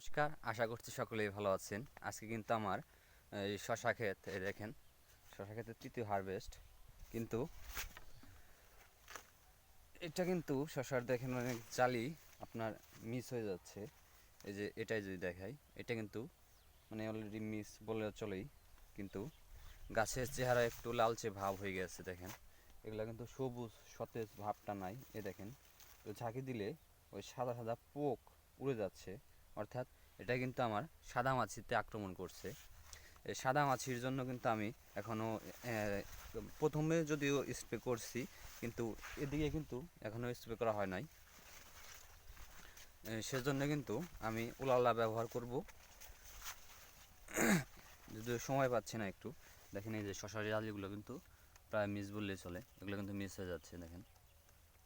নমস্কার, আশা করছি সকলেই ভালো আছেন। আজকে কিন্তু আমার, এই শশা ক্ষেত, এই দেখেন, শশা ক্ষেতের তৃতীয় হারভেস্ট কিন্তু এটা কিন্তু শশার দেখেন অনেক জালি আপনার মিস হয়ে যাচ্ছে। এই যে এটাই যদি দেখাই, এটা কিন্তু মানে অলরেডি মিস বলে চলেই। কিন্তু গাছের চেহারা একটু লালচে ভাব হয়ে গেছে, দেখেন। এগুলা কিন্তু সবুজ, সতেজ ভাবটা নাই এ দেখেন। তো ঝাঁকি দিলে ওই সাদা সাদা পোক উড়ে যাচ্ছে। অর্থাৎ এটা কিন্তু আমার সাদা মাছিতে আক্রমণ করছে। সাদা মাছির জন্য কিন্তু আমি এখনও প্রথমে যদিও স্প্রে করছি, কিন্তু এদিকে কিন্তু এখনও স্প্রে করা হয় নাই। সেজন্য কিন্তু আমি উলালা ব্যবহার করব। যদিও সময় পাচ্ছি না একটু। দেখেন এই যে শশার জালিগুলো কিন্তু প্রায় মিস বললেই চলে। এগুলো কিন্তু মিস হয়ে যাচ্ছে, দেখেন।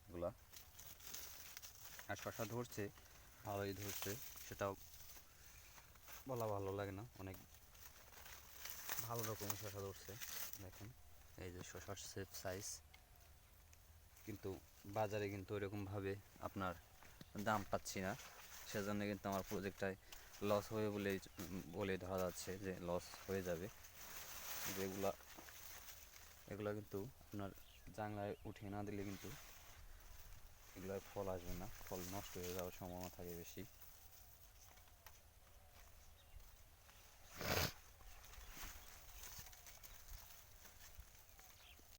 এগুলা। আর শশা ধরছে ভালোই ধরছে, সেটাও বলা ভালো লাগে না, অনেক ভালো রকম শশা ধরছে, দেখেন, এই যে শশার সেফ সাইজ কিন্তু বাজারে কিন্তু ওইরকমভাবে আপনার দাম পাচ্ছি না, সেজন্য কিন্তু আমার প্রজেক্টটায় লস হবে বলেই বলে ধরা যাচ্ছে যে লস হয়ে যাবে যেগুলা এগুলো কিন্তু আপনার জাংলায় উঠিয়ে না দিলে কিন্তু এগুলোর ফল আসবে না ফল নষ্ট হয়ে যাওয়ার সম্ভাবনা থাকে বেশি।